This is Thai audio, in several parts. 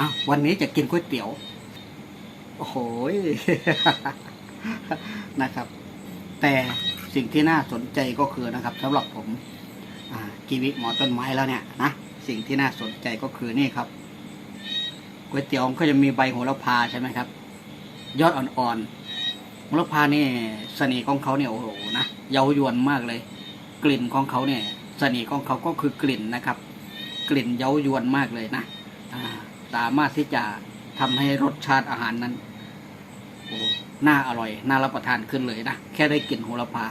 อ้าววันนี้จะกินก๋วยเตี๋ยว โอ้โหนะครับ แต่สิ่งที่น่าสนใจก็คือนะครับสำหรับผมอกีวิหมอต้นไม้แล้วเนี่ยนะสิ่งที่น่าสนใจก็คือนี่ครับก๋วยเตี๋ยวก็จะมีใบโหระพาใช่ไหมครับ ยอดอ่อนๆโหระพานี่เสน่ห์ของเขาเนี่ยโอ้โหนะเย้ายวนมากเลย กลิ่นของเขาเนี่ยเสน่ห์ของเขาก็คือกลิ่นนะครับ กลิ่นเย้ายวนมากเลยนะอ่า สามารถที่จะทำให้รสชาติอาหารนั้นโอ้น่าอร่อย น่ารับประทานขึ้นเลยนะ แค่ได้กลิ่นโหระพา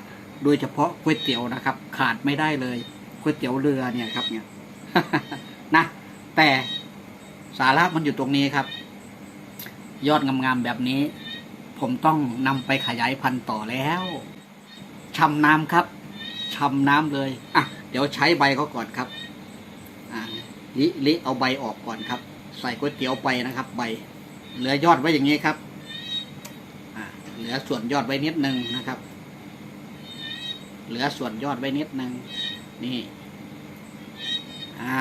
โดยเฉพาะก๋วยเตี๋ยวนะครับ ขาดไม่ได้เลยก๋วยเตี๋ยวเรือเนี่ยครับเนี่ยนะแต่สาระมันอยู่ตรงนี้ครับ ยอดงามๆแบบนี้ ผมต้องนำไปขยายพันธุ์ต่อแล้วชำน้ำครับชำน้ำเลยอะเดี๋ยวใช้ใบเขาก่อนครับ อ่าลิลิเอาใบออกก่อนครับ ใส่ก๋วยเตี๋ยวไปนะครับ ใบ เหลือยอดไว้อย่างนี้ครับเหลือส่วนยอดไว้นิดนึงนะครับ เหลือส่วนยอดไว้นิดนึงนี่อ่า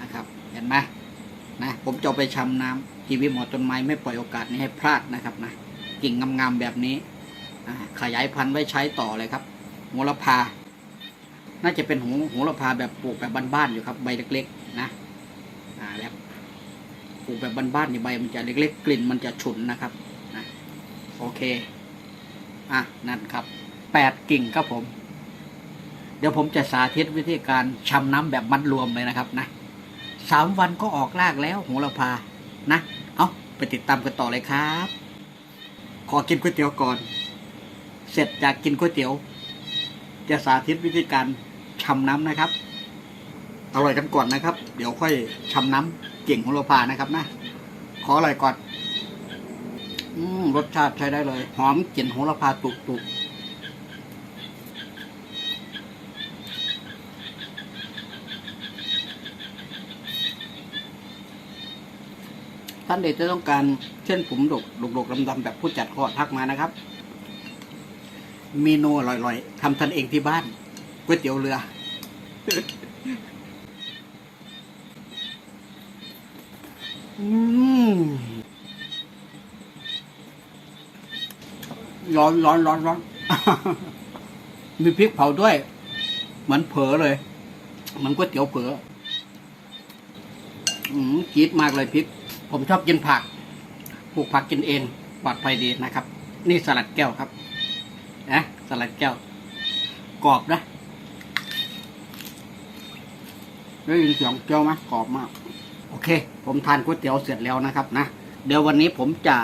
นะครับ เห็นไหมนะผมจะไปชำน้ำทีวีหมอต้นไม้ไม่ปล่อยโอกาสนี้ให้พลาดนะครับนะกิ่งงามๆแบบนี้ขยายพันธุ์ไว้ใช้ต่อเลยครับโหระพา น่าจะเป็นหูโหระพาแบบปลูกแบบบ้านๆอยู่ครับ ใบเล็กๆนะอ่าแบบปลูกแบบบ้านๆอยู่ใบมันจะเล็กๆ กลิ่นมันจะฉุนนะครับนะโอเคอะนั่นครับแปดกิ่งครับผม เดี๋ยวผมจะสาธิตวิธีการชำน้ำแบบมัดรวมเลยนะครับนะสามวันก็ออกรากแล้วโหระพานะ เอาไปติดตามกันต่อเลยครับ ขอกินก๋วยเตี๋ยวก่อน เสร็จจากกินก๋วยเตี๋ยว จะสาธิตวิธีการ ชำน้ำนะครับ อร่อยกันก่อนนะครับ เดี๋ยวค่อยชำน้ำเก่งโหระพานะครับนะ ขออร่อยก่อนอืมรสชาติใช้ได้เลย หอมกลิ่นโหระพาตุกตุกท่านเด็กจะต้องการเช่นผมดกดกดกดำดำๆแบบผู้จัดขอทักมานะครับเมนูอร่อยๆทำทันเองที่บ้านก๋วยเตี๋ยวเรือ ร้อนร้อนร้อนร้อนมีพริกเผาด้วย เหมือนเผลอเลย เหมือนก๋วยเตี๋ยวเผลอจี๊ดมากเลยพริก ผมชอบกินผัก ปลูกผักกินเอง ปลอดภัยดีนะครับ นี่สลัดแก้วครับนะสลัดแก้ว กรอบนะ ได้ยินเสียงแก้วไหมกรอบมาก โอเค ผมทานก๋วยเตี๋ยวเสร็จแล้วนะครับนะ เดี๋ยววันนี้ผมจะ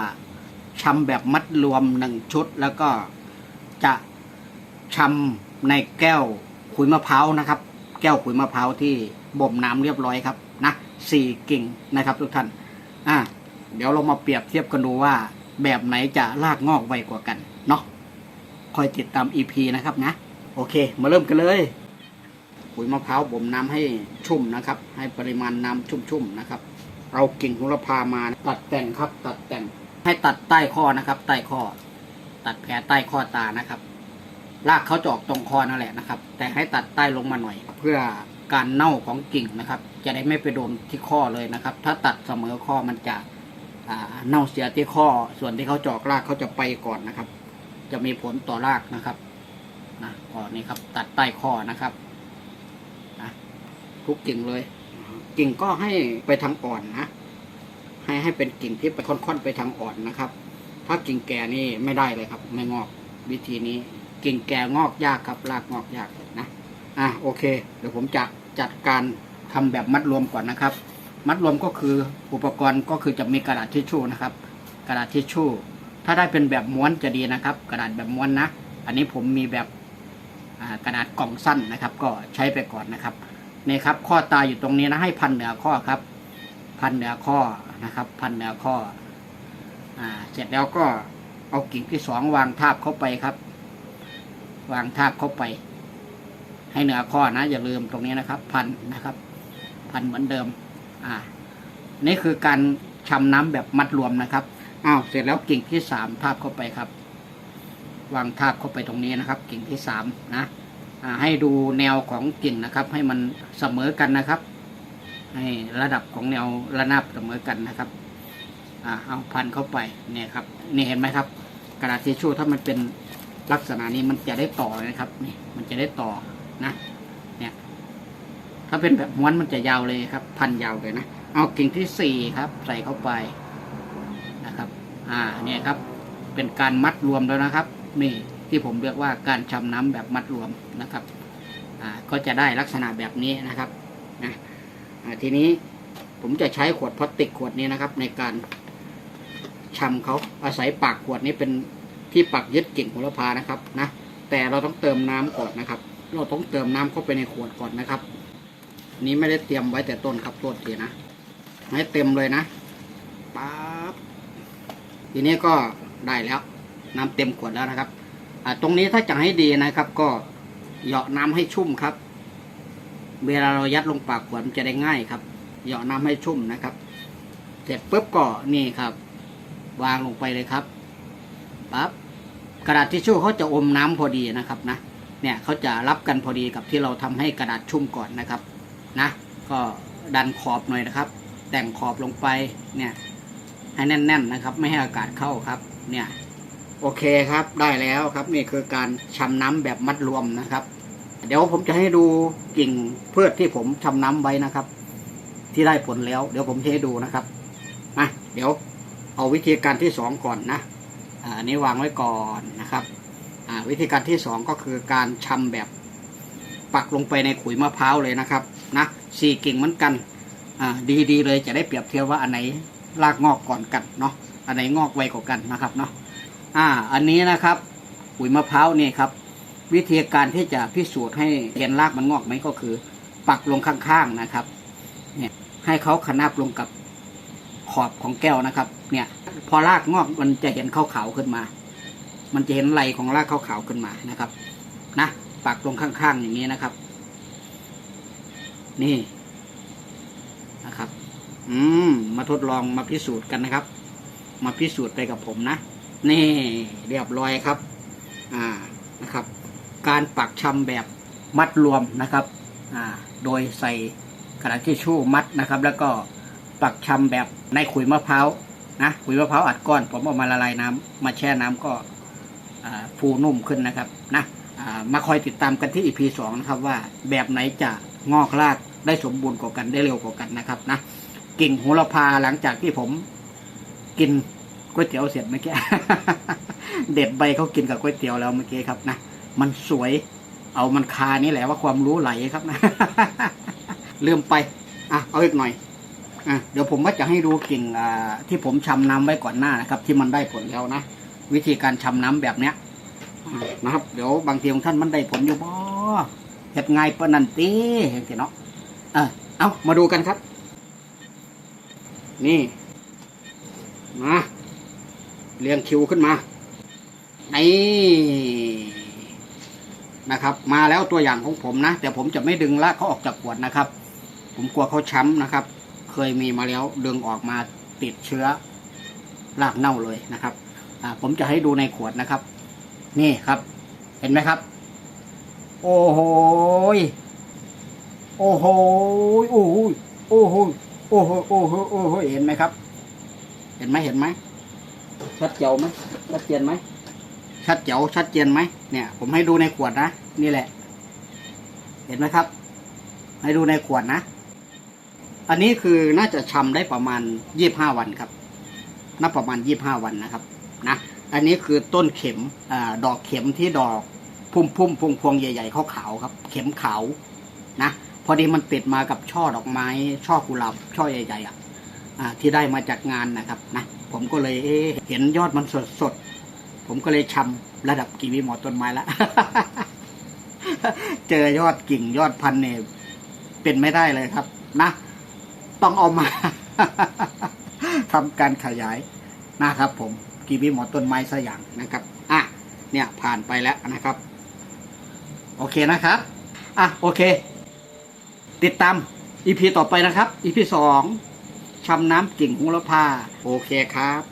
ชำแบบมัดรวมหนึ่งชุด แล้วก็จะชำในแก้วขุยมะพร้าวนะครับ แก้วขุยมะพร้าวที่บ่มน้ำเรียบร้อยครับนะสี่กิ่งนะครับทุกท่าน อะเดี๋ยวเรามาเปรียบเทียบกันดูว่า แบบไหนจะรากงอกไวกว่ากันเนาะคอยติดตาม EP นะครับนะ โอเค มาเริ่มกันเลย ขุยมะพร้าวบ่มน้ำให้ชุ่มนะครับ ให้ปริมาณน้ำชุ่มๆนะครับ เอากิ่งโหระพามาตัดแต่งครับ ตัดแต่งให้ตัดใต้ข้อนะครับ ใต้ข้อ ตัดแผลใต้ข้อตานะครับรากเขาจะออกตรงคอนั่นแหละนะครับ แต่ให้ตัดใต้ลงมาหน่อย เพื่อการเน่าของกิ่งนะครับ จะได้ไม่ไปโดนที่ข้อเลยนะครับ ถ้าตัดเสมอข้อมันจะเน่าเสียที่ข้อ ส่วนที่เขาเจาะรากเขาจะไปก่อนนะครับ จะมีผลต่อรากนะครับนะก่อนนี้ครับ ตัดใต้ข้อนะครับ ทุกกิ่งเลย กิ่งก็ให้ไปทางอ่อนนะ ให้ให้เป็นกิ่งที่ไปค่อนๆไปทางอ่อนนะครับ ถ้ากิ่งแก่นี่ไม่ได้เลยครับ ไม่งอกวิธีนี้ กิ่งแก่งอกยากครับรากงอกยากนะอะโอเค เดี๋ยวผมจะจัดการทำแบบมัดรวมก่อนนะครับ มัดรวมก็คืออุปกรณ์ก็คือจะมีกระดาษทิชชู่นะครับ กระดาษทิชชู่ ถ้าได้เป็นแบบม้วนจะดีนะครับ กระดาษแบบม้วนนะ อันนี้ผมมีแบบอ่ากระดาษกล่องสั้นนะครับ ก็ใช้ไปก่อนนะครับ นี่ครับ ข้อตาอยู่ตรงนี้นะให้พันเหนือข้อครับ พันเหนือข้อนะครับ พันเหนือข้อ อ่า เสร็จแล้วก็เอากิ่งที่สองวางทาบเข้าไปครับ วางทาบเข้าไป ให้เหนือข้อนะ อย่าลืมตรงนี้นะครับ พันนะครับ พันเหมือนเดิม อ่า นี่คือการชำน้ำแบบมัดรวมนะครับอ้าวเสร็จแล้วกิ่งที่สามทาบเข้าไปครับ วางทาบเข้าไปตรงนี้นะครับ กิ่งที่สามนะ ให้ดูแนวของกิ่งนะครับ ให้มันเสมอกันนะครับ ให้ระดับของแนวระนาบเสมอกันนะครับอ่าเอาพันเข้าไปเนี่ยครับนี่เห็นไหมครับ กระดาษทิชชู่ถ้ามันเป็นลักษณะนี้มันจะได้ต่อนะครับนี่มันจะได้ต่อนะเนี่ยถ้าเป็นแบบม้วนมันจะยาวเลยครับ พันยาวเลยนะเอากิ่งที่สี่ครับ ใส่เข้าไปนะครับ อ่าเนี่ยครับ เป็นการมัดรวมแล้วนะครับนี่ ที่ผมเรียกว่าการชำน้ำแบบมัดรวมนะครับก็จะได้ลักษณะแบบนี้นะครับนะทีนี้ผมจะใช้ขวดพลาสติกขวดนี้นะครับ ในการชำเขาอาศัยปากขวดนี้เป็นที่ปักยึดกิ่งโหระพานะครับนะแต่เราต้องเติมน้ำก่อนนะครับ เราต้องเติมน้ำเข้าไปในขวดก่อนนะครับ นี้ไม่ได้เตรียมไว้แต่ต้นครับโทษทีนะให้เต็มเลยนะปั๊บทีนี้ก็ได้แล้ว น้ำเต็มขวดแล้วนะครับ ตรงนี้ถ้าจะให้ดีนะครับ ก็เหยาะน้ำให้ชุ่มครับ เวลาเรายัดลงปากขวดมันจะได้ง่ายครับ เหยาะน้ำให้ชุ่มนะครับ เสร็จปุ๊บก็นี่ครับ วางลงไปเลยครับปั๊บกระดาษทิชชู่เขาจะอมน้ำพอดีนะครับนะ เนี่ยเขาจะรับกันพอดีกับที่เราทำให้กระดาษชุ่มก่อนนะครับ นะ ก็ดันขอบหน่อยนะครับ แต่งขอบลงไปเนี่ยให้แน่น ๆนะครับ ไม่ให้อากาศเข้าครับ เนี่ย โอเคครับได้แล้วครับนี่คือการชำน้ำแบบมัดรวมนะครับ เดี๋ยวผมจะให้ดูกิ่งพืชที่ผมชำน้ำไว้นะครับ ที่ได้ผลแล้ว เดี๋ยวผมจะให้ดูนะครับมาเดี๋ยวเอาวิธีการที่สองก่อนนะอาอันนี้วางไว้ก่อนนะครับวิธีการที่สองก็คือการชำแบบปักลงไปในขุยมะพร้าวเลยนะครับนะสี่กิ่งเหมือนกันดีๆเลยจะได้เปรียบเทียบว่าอันไหนรากงอกก่อนกันเนาะอันไหนงอกไวกว่ากันนะครับเนาะ อ่า อันนี้นะครับขุยมะพร้าวนี่ครับ วิธีการที่จะพิสูจน์ให้เห็นรากมันงอกไหมก็คือ ปักลงข้างๆนะครับ เนี่ย ให้เขาขนาบลงกับขอบของแก้วนะครับ เนี่ย พอรากงอกมันจะเห็นขาวๆขึ้นมา มันจะเห็นไหลของรากขาวๆขึ้นมานะครับ นะปักลงข้างๆอย่างนี้นะครับ นี่นะครับ อืม มาทดลองมาพิสูจน์กันนะครับ มาพิสูจน์ไปกับผมนะ นี่เรียบร้อยครับอ่านะครับ การปักชำแบบมัดรวมนะครับอ่าโดยใส่กระดาษทิชชู่มัดนะครับ แล้วก็ปักชำแบบในขุยมะพร้าวนะขุยมะพร้าวอัดก้อนผมเอามาละลายน้ำมาแช่น้ำก็ฟูนุ่มขึ้นนะครับนะมาคอยติดตามกันที่ EP สองนะครับว่าแบบไหนจะงอกรากได้สมบูรณ์กว่ากันได้เร็วกว่ากันนะครับนะกิ่งโหระพาหลังจากที่ผมกิน ก๋วยเตี๋ยวเสร็จเมื่อกี้ เด็ดใบเขากินกับก๋วยเตี๋ยวแล้วเมื่อกี้ครับนะ มันสวย เอามันคานี่แหละว่าความรู้ไหลครับนะ ลืมไป อะ เอาอีกหน่อย อะ เดี๋ยวผมว่าจะให้ดูกิ่งอ่าที่ผมชำน้ำไว้ก่อนหน้านะครับ ที่มันได้ผลแล้วนะ วิธีการชำน้ำแบบเนี้ยนะครับ เดี๋ยวบางทีของท่านมันได้ผลอยู่บ่เห็ดไงปะนันตีเห็นสิเนาะเออเอามาดูกันครับ นี่ มา เรียงคิวขึ้นมานี่นะครับ มาแล้วตัวอย่างของผมนะ แต่ผมจะไม่ดึงลากเขาออกจากขวดนะครับ ผมกลัวเขาช้ำนะครับ เคยมีมาแล้วดึงออกมาติดเชื้อรากเน่าเลยนะครับผมจะให้ดูในขวดนะครับ นี่ครับ เห็นไหมครับ โอ้โหโอ้โหโอ้โหโอ้โหโอ้โหโอ้โหโอ้โหเห็นไหมครับ เห็นไหมเห็นไหม ชัดเจ๋วไหมชัดเจนไหมชัดเจ๋วชัดเจนไหมเนี่ย ผมให้ดูในขวดนะนี่แหละ เห็นไหมครับ ให้ดูในขวดนะ อันนี้คือน่าจะชำได้ประมาณยี่บห้าวันครับนับประมาณยี่บห้าวันนะครับนะอันนี้คือต้นเข็มอดอกเข็มที่ดอกพุ่มพุ่มพวงพวงใหญ่ๆขาวๆครับ เข็มขาวนะพอดีมันติดมากับช่อดอกไม้ ช่อกุหลาบช่อใหญ่ๆอะอ่าที่ได้มาจากงานนะครับนะ ผมก็เลยเเห็นยอดมันสดๆผมก็เลยชำระดับกีวีหมอต้นไม้ละ เจอยอดกิ่งยอดพันเนี่ยเป็นไม่ได้เลยครับ นะ ต้องเอามาทำการขยายนะครับผมกีวีหมอต้นไม้สอย่างนะครับ อะเนี่ยผ่านไปแล้วนะครับ โอเคนะครับอะโอเค ติดตามอีพีต่อไปนะครับอีพีสอง ชำน้ำกิ่งหูละพาโอเคครับ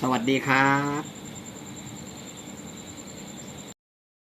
สวัสดีครับ